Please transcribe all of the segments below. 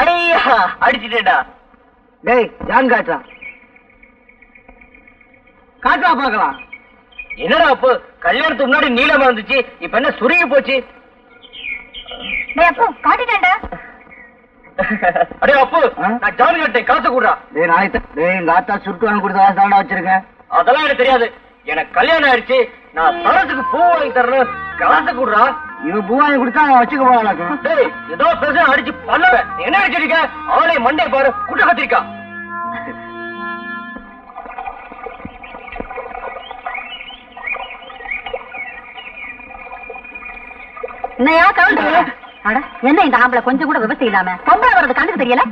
அடையா அடிச்சிட்டேடா டேய் ஜான் காட்டுறா? காட்டுறா பார்க்கலாம் என்னடா அப்போ? கல்யாணத்துக்கு முன்னாடி நீளமா இருந்துச்சு இப்ப என்ன சுருங்கி போச்சு? அப்போ காட்டிட்டேன்டா. அடே அப்பு? நான் ஜாமி கட்டேன் காசு கூடா டேய் நாளைக்கு தான். டேய் எங்க ஆத்தா சுருட்டு வாங்கி கொடுத்த காசு தாண்டா வச்சிருக்கேன். அதெல்லாம் எனக்கு தெரியாது. எனக்கு கல்யாணம் ஆயிடுச்சு. நான் சரத்துக்கு பூ வாங்கி தரணும் காசு கூடுறா. இவன் பூ வாங்கி கொடுத்தா நான் வச்சுக்க போறான் டேய் ஏதோ பிரச்சனை அடிச்சு பண்ணுவேன் நீ என்ன அடிச்சிருக்க அவளை மண்டே பாரு குட்ட கத்திரிக்கா. என்னையா கவுண்டர்? அட என்ன இந்த ஆம்பளை கொஞ்சம் கூட விவசாயம் இல்லாம? பொம்பளை வர்றது கண்ணுக்கு தெரியல?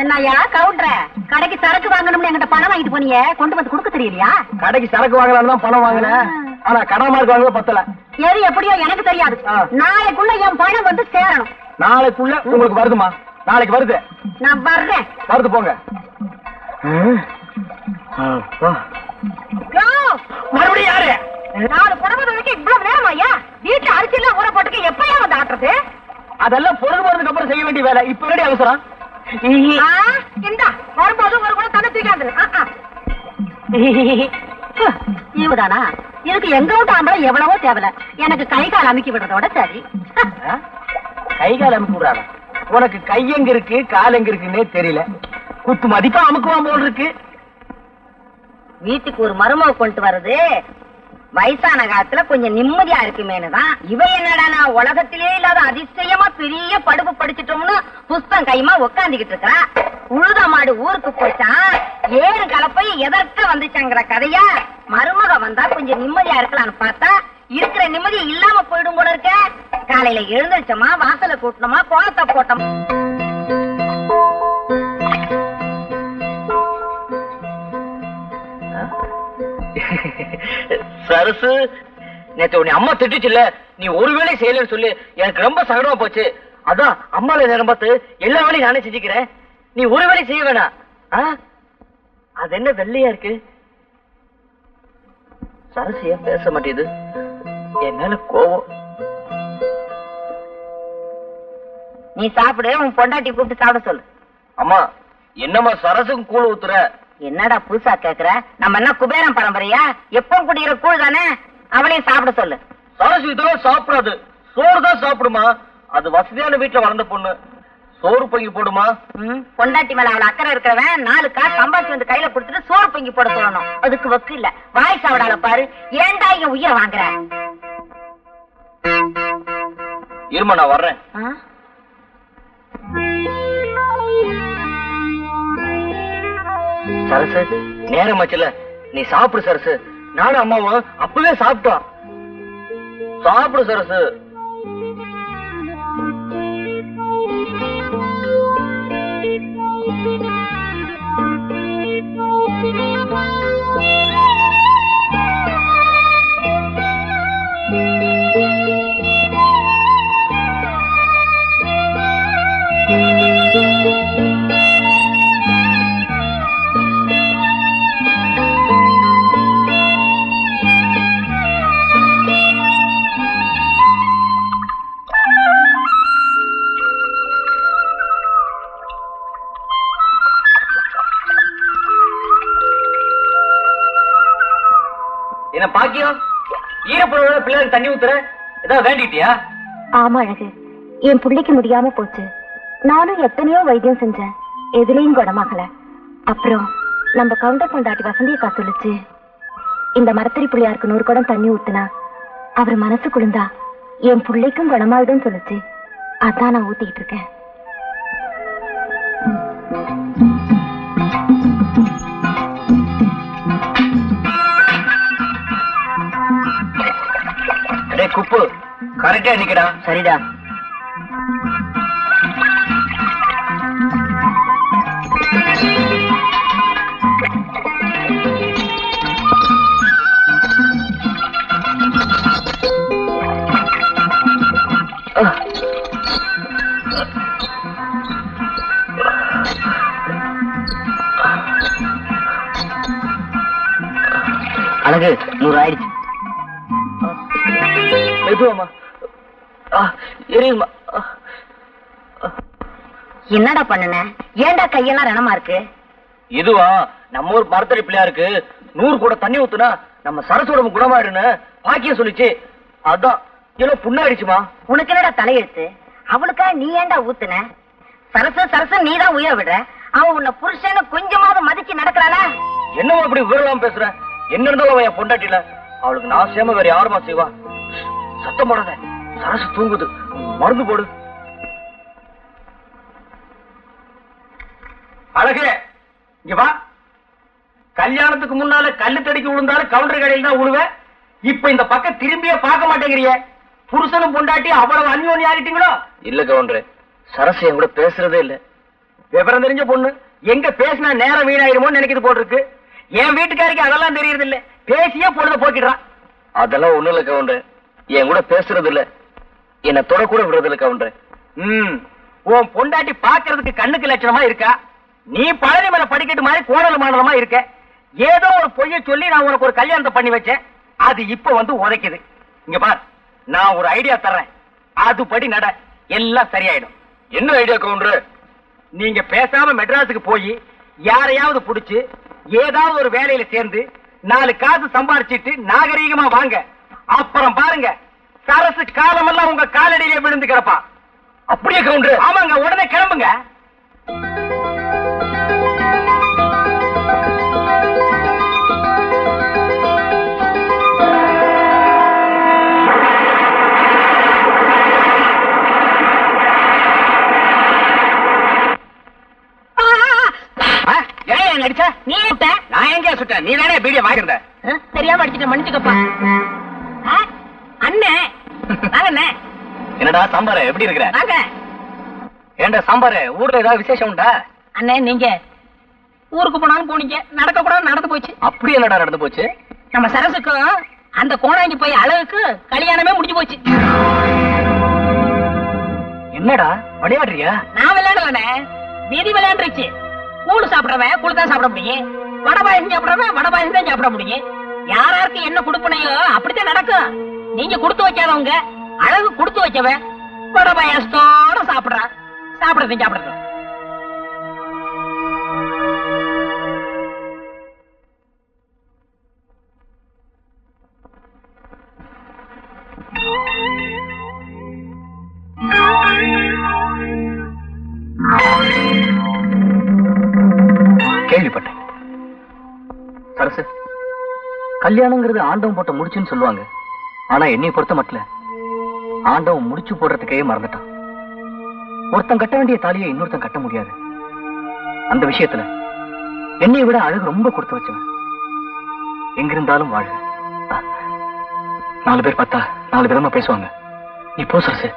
என்னையா கவுண்டர்? கடைக்கு சரக்கு வாங்கணும்னு என்கிட்ட பணம் வாங்கிட்டு போனீங்க கொண்டு வந்து கொடுக்க தெரியலையா? கடைக்கு சரக்கு வாங்கலாம்னு தான் பணம் வாங்கினேன். ஆனா கடன் மார்க் வாங்க பத்தல. எது எப்படியோ எனக்கு தெரியாது. நாளைக்குள்ள என் பணம் வந்து சேரணும். நாளைக்குள்ள உங்களுக்கு வருதுமா? நாளைக்கு வருது. நான் வர்றேன். வருது போங்க. மறுபடியும் யாரு? நாலு புடவை துவைக்க இவ்வளவு நேரம் ஐயா? வீட்டுல அரிசி எல்லாம் ஊற போட்டுக்க எப்பயா வந்து ஆட்டுறது? அதெல்லாம் பொழுது போறதுக்கு அப்புறம் செய்ய வேண்டிய வேலை. இப்ப ரெடி அவசரம்? ஆ, இந்தா. வரும்போது ஒரு கூட தண்ணி தூக்காந்து இவதானா? இதுக்கு எங்க விட்டு ஆம்பளை எவ்வளவோ தேவையில்ல. எனக்கு கை கால் அமுக்கி விடுறதோட சரி. கை கால் அமுக்கி விடுறாங்க உனக்கு கை எங்க இருக்கு கால் எங்க இருக்குன்னே தெரியல. குத்து மதிப்பா அமுக்குவான் போல் இருக்கு. வீட்டுக்கு ஒரு மருமக கொண்டு வர்றது. வயசான காலத்துல கொஞ்சம் நிம்மதியா இருக்குமேனு தான். இவ என்னடா உலகத்திலே இல்லாத அதிசயமா பெரிய படுப்பு படிச்சிட்டோம்னு புஸ்தம் கைமா உக்காந்துகிட்டு இருக்கா? உழுத மாடு ஊருக்கு போச்சான் ஏறு கலப்பை எதற்க வந்துச்சாங்கிற கதையா? மருமக வந்தா கொஞ்சம் நிம்மதியா இருக்கலாம்னு பார்த்தா இருக்கிற நிம்மதி இல்லாம போயிடும் போல இருக்க. காலையில எழுந்திருச்சோமா வாசல கூட்டணுமா கோலத்தை போட்டோம். சரசு நேத்து உன்னை அம்மா திட்டுச்சுல்ல. நீ ஒரு வேலை செய்யலன்னு சொல்லி. எனக்கு ரொம்ப சங்கடமா போச்சு. அதான் அம்மால நேரம் பார்த்து எல்லா வேலையும் நானே செஞ்சுக்கிறேன். நீ ஒரு வேலை செய்ய வேணாம்? அது என்ன வெள்ளையா இருக்கு? சரசு ஏன் பேச மாட்டேது என் மேல கோவம். நீ சாப்பிடு உன் பொண்டாட்டி கூப்பிட்டு சாப்பிட சொல்லு. அம்மா என்னம்மா சரசுக்கும் கூழ் ஊத்துற? என்னடா புதுசா கேக்குற? நம்ம என்ன குபேரன் பரம்பரையா? எப்ப குடிக்கிற கூழ் தானே? அவளையும் சாப்பிட சொல்லு. சரசு இதெல்லாம் சாப்பிடாது. சோறு தான் சாப்பிடுமா? அது வசதியான வீட்டுல வளர்ந்த பொண்ணு. சோறு பொங்கி போடுமா? ம், பொண்டாட்டி மேல அவள அக்கறை இருக்கிறவன் நாலு காசு சம்பாதிச்சு வந்து கையில கொடுத்துட்டு சோறு பொங்கி போட சொல்லணும். அதுக்கு வக்கு இல்ல. வாய் சாவடால பாரு. ஏன்டா இங்க உயிரை வாங்குற? இருமா நான் வர்றேன். ஆ? சரசு நேரம் ஆச்சுல. நீ சாப்பிடு சரசு. நானும் அம்மாவும் அப்பவே சாப்பிட்டோம். சாப்பிடு சரசு. என்ன ஈரப்புழோட தண்ணி ஊத்துற? ஏதாவது வேண்டிட்டியா? ஆமா அழகு. என் பிள்ளைக்கு முடியாம போச்சு. நானும் எத்தனையோ வைத்தியம் செஞ்சேன். எதுலயும் குணமாகல. அப்புறம் நம்ம கவுண்டர் பொண்டாட்டி வசந்தியை சொல்லுச்சு. இந்த மரத்தறி புள்ளையாருக்கு நூறு குடம் தண்ணி ஊத்துனா அவர் மனசு குளிந்தா என் புள்ளைக்கும் குணமாயிடும் சொல்லுச்சு. அதான் நான் ஊத்திக்கிட்டு இருக்கேன். குப்பு. கரெக்டா நிக்கடா. சரிடா. எரியுமா என்னடா பண்ணுன? ஏன்டா கையெல்லாம் ரணமா இருக்கு? இதுவா நம்ம ஊர் மரத்தடி பிள்ளையாருக்கு நூறு கூட தண்ணி ஊத்துனா நம்ம சரசோட குணமாயிடுன்னு பாக்கியம் சொல்லிச்சு. அதான் ஏதோ புண்ணாயிடுச்சுமா? உனக்கு என்னடா தலையெழுத்து? அவளுக்கா நீ ஏன்டா ஊத்துன? சரசு சரசு நீதான் உயிரை விடுற. அவன் உன்னை புருஷன்னு கொஞ்சமாவது மதிச்சு நடக்கிறாளா? என்னவா அப்படி விவரம் பேசுற? என்ன இருந்தாலும் அவன் என் பொண்டாட்டில அவளுக்கு நான் சேம வேற யாருமா செய்வா? சத்தம் போடாத. சரசு தூங்குது. மருந்து போடு. அழகே இங்க வா. கல்யாணத்துக்கு முன்னால கல்லு தடிக்கு விழுந்தாலும் கவுண்டர் கடையில் தான் விழுவேன் இப்ப இந்த பக்கம் திரும்பியே பார்க்க மாட்டேங்கிறிய. புருஷனும் பொண்டாட்டி அவ்வளவு அந்யோன்யம் ஆகிட்டீங்களோ? இல்ல கவுண்டரு. சரசு என் கூட பேசுறதே இல்ல. விவரம் தெரிஞ்ச பொண்ணு. எங்க பேசினா நேரம் வீணாயிருமோன்னு நினைக்கிறது போட்டிருக்கு. என் வீட்டுக்காரிக்கு அதெல்லாம் தெரியறது இல்ல பேசியே பொழுத போக்கிடுறான் அதெல்லாம் ஒண்ணும் இல்ல கவுண்டர். என் கூட பேசுறது இல்ல என்ன தொட கூட விடுறது இல்ல கவுண்டர். ம். உன் பொண்டாட்டி பாக்குறதுக்கு கண்ணுக்கு லட்சணமா இருக்கா? நீ பழனி மேல படிக்கட்டு மாதிரி கோடல் மாடலமா இருக்க? ஏதோ ஒரு பொய்ய சொல்லி நான் உனக்கு ஒரு கல்யாணத்தை பண்ணி வச்சேன். அது இப்ப வந்து உதைக்குது. இங்க பார் நான் ஒரு ஐடியா தர்றேன். அதுபடி நட. எல்லாம் சரியாயிடும். என்ன ஐடியா கவுண்டர்? நீங்க பேசாம மெட்ராஸுக்கு போய் யாரையாவது புடிச்சு ஏதாவது ஒரு வேலையில சேர்ந்து நாலு காசு சம்பாரிச்சிட்டு நாகரீகமா வாங்க. அப்புறம் பாருங்க சரசு காலமெல்லாம் உங்க காலடியிலே விழுந்து கிடப்பா. அப்படியே கவுண்டர். ஆமாங்க உடனே கிளம்புங்க. நீ நான் எங்க சுட்டேன்? நீ தானே பீடிய வாங்கிருந்த தெரியாம அடிச்சுட்ட மன்னிச்சுக்கப்பா அண்ணே வாங்கண்ணே என்னடா சாம்பார் எப்படி இருக்கிற? வாங்க. ஏண்டா சாம்பார்? ஊர்ல ஏதாவது விசேஷம் உண்டா? அண்ணே நீங்க ஊருக்கு போனாலும் போனீங்க. நடக்க கூட நடந்து போச்சு. அப்படி என்னடா நடந்து போச்சு? நம்ம சரசுக்கும் அந்த கோணாங்கி போய் அழகுக்கு கல்யாணமே முடிஞ்சு போச்சு. என்னடா? விளையாடுறியா நான் விளையாடலண்ணே விதி விளையாண்டுருச்சு. கூழ் சாப்பிடுறவன் கூழ் தான் சாப்பிட முடியும். வடை பாயசம் சாப்பிடுறவன் வடை பாயசம் தான் சாப்பிட முடியும். யாராருக்கு என்ன கொடுப்பனையோ அப்படித்தான் நடக்கும். நீங்க கொடுத்து வைக்காதவங்க. அழகு கொடுத்து வைக்கவன் வடை பாயாசத்தோட சாப்பிடுறான். சாப்பிடுறது சாப்பிடுறது. கேள்விப்பட்டேன். சரசு கல்யாணங்கிறது ஆண்டவன் போட்ட முடிச்சுன்னு சொல்லுவாங்க. ஆனா என்னை பொறுத்த மட்டும் ஆண்டவன் முடிச்சு போடுறதுக்கே மறந்துட்டான். ஒருத்தன் கட்ட வேண்டிய தாலியை இன்னொருத்தன் கட்ட முடியாது. அந்த விஷயத்துல என்னை விட அழகு ரொம்ப கொடுத்து வச்சவன். எங்கிருந்தாலும் வாழ் நாலு பேர் பார்த்தா நாலு விதமா பேசுவாங்க. நீ போ சரசு.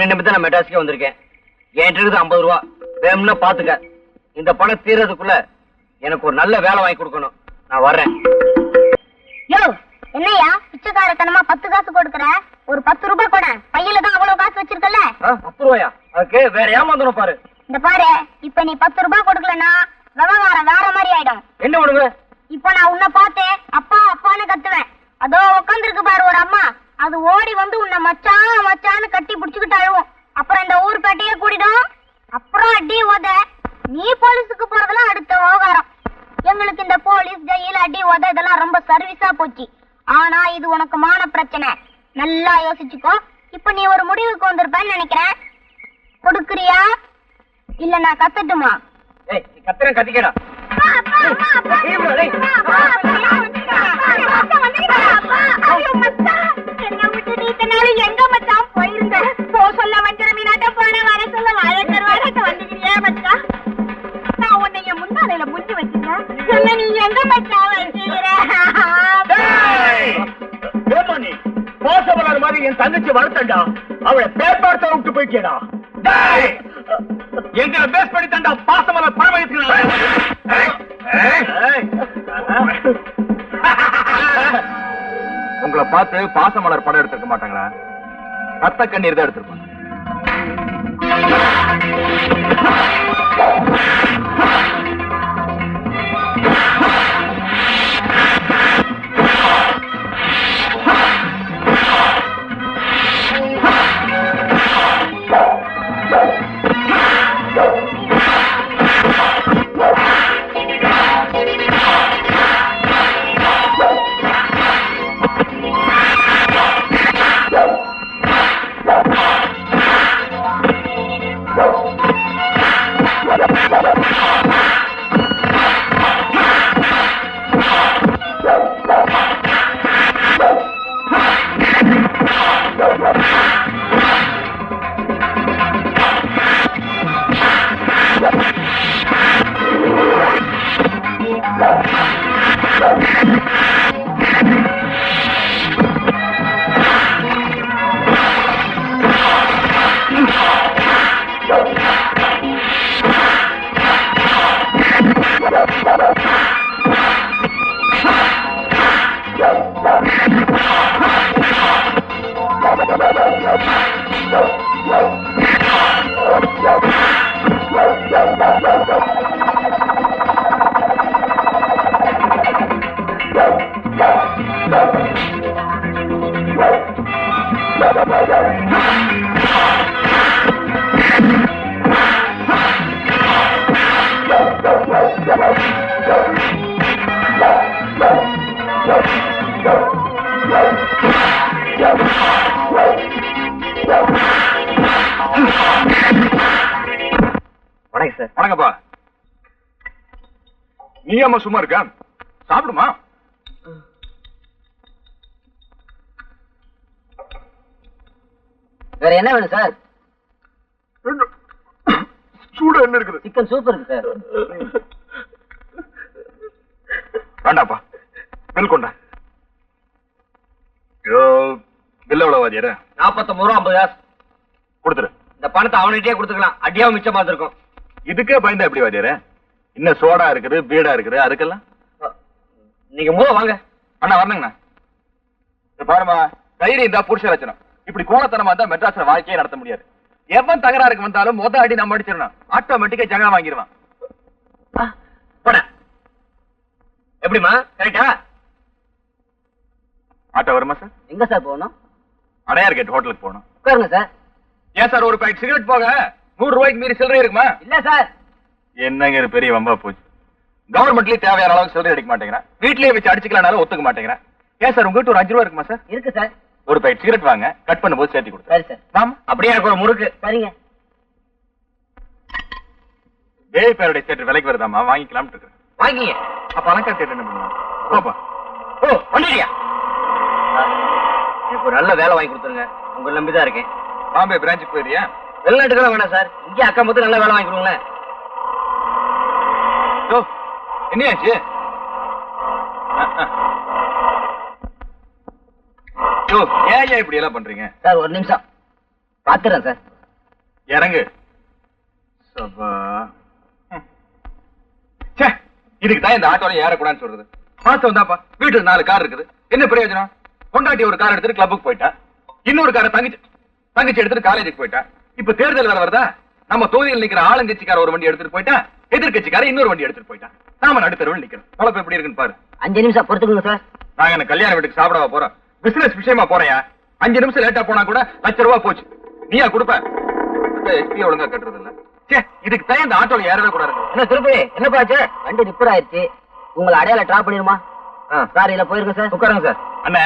உன்னை நான் மெட்ராஸுக்கே வந்திருக்கேன். என்கிட்ட இருக்குது ஐம்பது ரூபா. வேணும்னா பாத்துக்க இந்த பணம் தீர்றதுக்குள்ள எனக்கு ஒரு நல்ல வேலை வாங்கி கொடுக்கணும். நான் வர்றேன். யோ என்னையா பிச்சைக்காரத்தனமா பத்து காசு கொடுக்கற? ஒரு பத்து ரூபாய் கூட. பையில தான் அவ்வளவு காசு வச்சிருக்கல பத்து ரூபாயா? அதுக்கு வேற ஏமாந்தணும் பாரு. இந்த பாரு இப்ப நீ பத்து ரூபாய் கொடுக்கலன்னா விவகாரம் வேற மாதிரி ஆயிடும். என்ன பண்ணுவ இப்ப நான் உன்னை பார்த்தேன். அப்பா அப்பான்னு கத்துவேன். அதோ உட்காந்துருக்கு பாரு ஒரு அம்மா. அது ஓடி வந்து உன்னை மச்சான் மச்சான்னு கட்டி புடிச்சுக்கிட்டு அழுவும் அப்புறம் இந்த ஊர் பேட்டையே கூடிடும் அப்புறம் அடி உத நீ போலீஸுக்கு போறதெல்லாம் அடுத்த விவகாரம் எங்களுக்கு இந்த போலீஸ் ஜெயில் அடி உத இதெல்லாம் ரொம்ப சர்வீஸா போச்சு ஆனா இது உனக்கு மான பிரச்சனை நல்லா யோசிச்சுக்கோ இப்ப நீ ஒரு முடிவுக்கு வந்திருப்பேன்னு நினைக்கிறேன் கொடுக்குறியா இல்ல நான் கத்தட்டுமா கத்துறேன் கத்திக்கடா என்ன நீ எங்க மச்சான் வச்சிருக்கிற ஏமா நீ பாசமலர் மாதிரி என் தங்கச்சி வளர்த்தண்டா அவளை பேப்பார்த்த விட்டு டேய்! எங்களை பேஸ் பண்ணி தண்டா பாசமல பரமயத்துக்கு உங்களை பார்த்து பாசமலர் படம் எடுத்திருக்க மாட்டாங்களா? ரத்த கண்ணீர் தான் எடுத்திருப்பாங்க. சார். வணக்கம்ப்பா. நீ அம்மா சும்மா இருக்க? சாப்பிடுமா? வேற என்ன வேணும் சார்? சூடு என்ன இருக்குது. சிக்கன் சூப் இருக்கு சார். வேண்டாப்பா பில் கொண்டா. பில் எவ்வளவு வாதியார நாற்பத்தொன்பது ரூபா ஐம்பது காசு. கொடுத்துரு இந்த பணத்தை அவன்கிட்டயே கொடுத்துக்கலாம். அடியாவும் மிச்சமா இருக்கும் இதுக்கே பயந்தா எப்படி வாதியார இன்னும் சோடா இருக்குது பீடா இருக்குது அதுக்கெல்லாம்? நீங்க மூல வாங்க. அண்ணா வரணுங்கண்ணா. பாருமா தைரியம் தான் புருஷ லட்சணம். இப்படி கோலத்தனமா இருந்தா மெட்ராஸ்ல வாழ்க்கையே நடத்த முடியாது. எவன் தகராறுக்கு வந்தாலும் மொத அடி நம்ம அடிச்சிடணும். ஆட்டோமேட்டிக்கா ஜகா வாங்கிடுவான் போட. எப்படிமா கரெக்டா ஆட்டோ வருமா சார் எங்க சார் போகணும்? அடையார் கேட் ஹோட்டலுக்கு போகணும். உட்காருங்க சார் ஏன் சார் ஒரு பாக்கெட் சிகரெட் போக நூறு ரூபாய்க்கு மீறி சில்லறை இருக்குமா? இல்ல சார். என்னங்க பெரிய வம்பா போச்சு? கவர்மெண்ட்லயே தேவையான அளவுக்கு சில்லறை அடிக்க மாட்டேங்கிறேன். வீட்லயே வச்சு அடிச்சுக்கலாம்னாலும் ஒத்துக்க மாட்டேங்கிறேன். ஏன் சார் உங்ககிட்ட ஒரு அஞ்சு ரூபா இருக்குமா சார்? இருக்கு சார். ஒரு பாக்கெட் சிகரெட் வாங்க கட் பண்ணும்போது சேர்த்து கொடுத்து சரி சார். ஆமா அப்படியே எனக்கு ஒரு முறுக்கு. சரிங்க. தேவி பேருடைய தேட்டர் விலைக்கு வருதாமா வாங்கிக்கலாம்னு இருக்கேன் வாங்கிங்க. அப்ப பணக்கார தேட்டர் என்ன பண்ணுவாங்க? போப்பா. ஓ பண்ணிட்டியா? எனக்கு ஒரு நல்ல வேலை வாங்கி கொடுத்துருங்க. உங்களை நம்பி தான் இருக்கேன். பாம்பே பிரான்ச்சுக்கு போயிரியா வெளிநாட்டுக்கெல்லாம் வேணாம் சார். இங்கே அக்கம் பத்து நல்ல வேலை வாங்கி கொடுங்களேன் யோ என்னையாச்சு? ஏன் ஏன் இப்படி எல்லாம் பண்றீங்க? சார் ஒரு நிமிஷம். பாத்துறேன் சார். இறங்கு. சபா. இதுக்கு தான் இந்த ஆட்டோல ஏறக்கூடாதுன்னு சொல்றது. மாசம் வந்தாப்பா வீட்டுல நாலு கார் இருக்குது. என்ன பிரயோஜனம்? கொண்டாட்டி ஒரு கார் எடுத்துட்டு கிளப்புக்கு போயிட்டா. இன்னொரு காரை தங்கச்சி தங்கச்சி எடுத்துட்டு காலேஜுக்கு போயிட்டா. இப்ப தேர்தல் வேற வருதா? நம்ம தொகுதியில் நிக்கிற ஆளுங்கட்சிக்கார ஒரு வண்டி எடுத்துட்டு போயிட்டா எதிர்கட்சிக்கார இன்னொரு வண்டி எடுத்துட்டு போயிட்டா. நாம நடுத்தருவில் நிக்கிறோம். குழப்பம் எப்படி இருக்குன்னு பாரு. அஞ்சு நிமிஷம் பொறுத்துக்குங்க சார். நாங்க என்ன கல்யாண வீட்டுக்கு சாப்பிடவா போறோம் பிசினஸ் விஷயமா போறேயா அஞ்சு நிமிஷம் லேட்டா போனா கூட லட்ச ரூபா போச்சு. நீயா கொடுப்ப? எஸ்பி ஒழுங்கா கட்டுறது இல்ல இதுக்கு தான் இந்த ஆட்டோல ஏறவே கூடாது. என்ன திருப்பி என்ன பாச்சு வண்டி ரிப்பேர் ஆயிடுச்சு உங்களை அடையாள டிராப் பண்ணிடுமா? சார் இல்ல போயிருங்க சார். உட்காருங்க சார். அண்ணே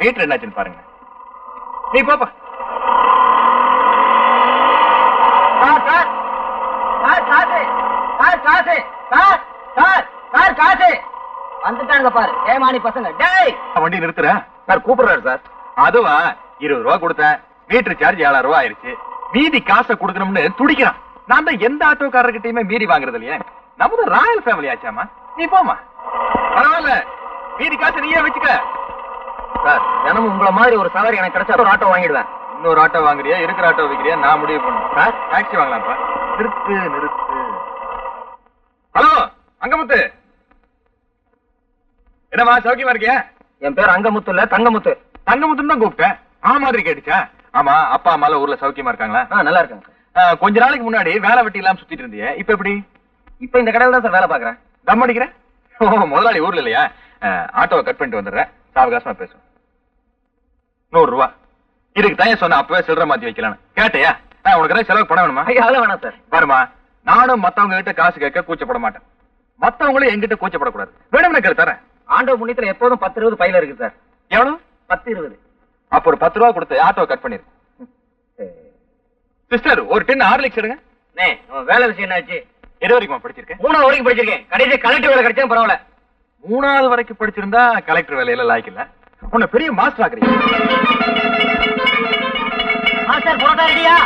மீட்டர் என்னாச்சுன்னு பாருங்க. நீ பாப்பா சார் சார் சார் காசு சார் காசு சார் சார் சார் காசு. வந்துட்டாங்க பாரு ஏமானி பசங்க. டேய்! வண்டி நிறுத்துற. சார் கூப்பிடுறாரு சார். அதுவா இருபது ரூபா கொடுத்தேன். மீட்டர் சார்ஜ் ஏழாயிரம் ரூபா ஆயிருச்சு. மீதி காசை கொடுக்கணும்னு துடிக்கிறான். நான் தான் எந்த ஆட்டோக்காரர்கிட்டயுமே மீறி வாங்குறது இல்லையே. நமது ராயல் ஃபேமிலி ஆச்சாமா நீ போமா பரவாயில்ல. மீதி காசு நீயே வச்சுக்க. சார் தினமும் உங்களை மாதிரி ஒரு சவாரி எனக்கு கிடைச்சா ஒரு ஆட்டோ வாங்கிடுவேன். இன்னொரு ஆட்டோ வாங்குறியா? இருக்கிற ஆட்டோ வைக்கிறியா? நான் முடிவு பண்ணுவேன் சார் டாக்ஸி வாங்கலாம்ப்பா. நிறுத்து நிறுத்து. அங்கமுத்து. என்னம்மா சௌக்கியமா இருக்கியா? என் பேர் அங்கமுத்து இல்ல தங்கமுத்து. தங்கமுத்துன்னு தான் கூப்பிட்டேன். ஆ மாதிரி கேட்டுச்சா? ஆமா அப்பா அம்மா ஊர்ல சௌக்கியமா இருக்காங்களா? ஆ நல்லா இருக்கேன் ஆ, கொஞ்ச நாளைக்கு முன்னாடி வேலை வெட்டி இல்லாம சுத்திட்டு இருந்தியே. இப்ப எப்படி? இப்ப இந்த கடையில தான் சார் வேலை பாக்குறேன் தம் அடிக்கிற? ஓ முதலாளி ஊர்ல இல்லையா? ஆட்டோவை கட் பண்ணிட்டு வந்துடுறேன். சாவகாசமா பேசுவோம். நூறு ரூபா இதுக்கு தான் சொன்ன அப்பவே சில்லற மாத்தி வைக்கலான்னு கேட்டியா? உனக்கு செலவு பண்ண வேணுமா? ஐயா வேணாம் சார். பாருமா நானும் மத்தவங்க கிட்ட காசு கேட்க கூச்சப்பட மாட்டேன். மத்தவங்களும் என்கிட்ட கூச்சப்படக்கூடாது. வேணும்னு கேளு தரேன். ஆண்டவ புண்ணியத்துல எப்போதும் பத்து இருபது பையில இருக்கு சார். எவ்வளவு? பத்து இருபது அப்ப ஒரு பத்து ரூபா கொடுத்து ஆட்டோவை கட் பண்ணிரு. சிஸ்டர் ஒரு டின் ஹார்லிக்ஸ் எடுங்க. நே வேலை விஷயம் என்னாச்சு? எது வரைக்கும் படிச்சிருக்கேன். மூணாவது வரைக்கும் படிச்சிருக்கேன். கடைசி கலெக்டர் வேலை கிடைச்சா பரவாயில்ல. மூணாவது வரைக்கும் படிச்சிருந்தா கலெக்டர் வேலையில லாய்க்கல உன்னை பெரிய மாஸ்டர் ஆக்குறீங்க. மாஸ்டர் புறக்கா ரெடியா?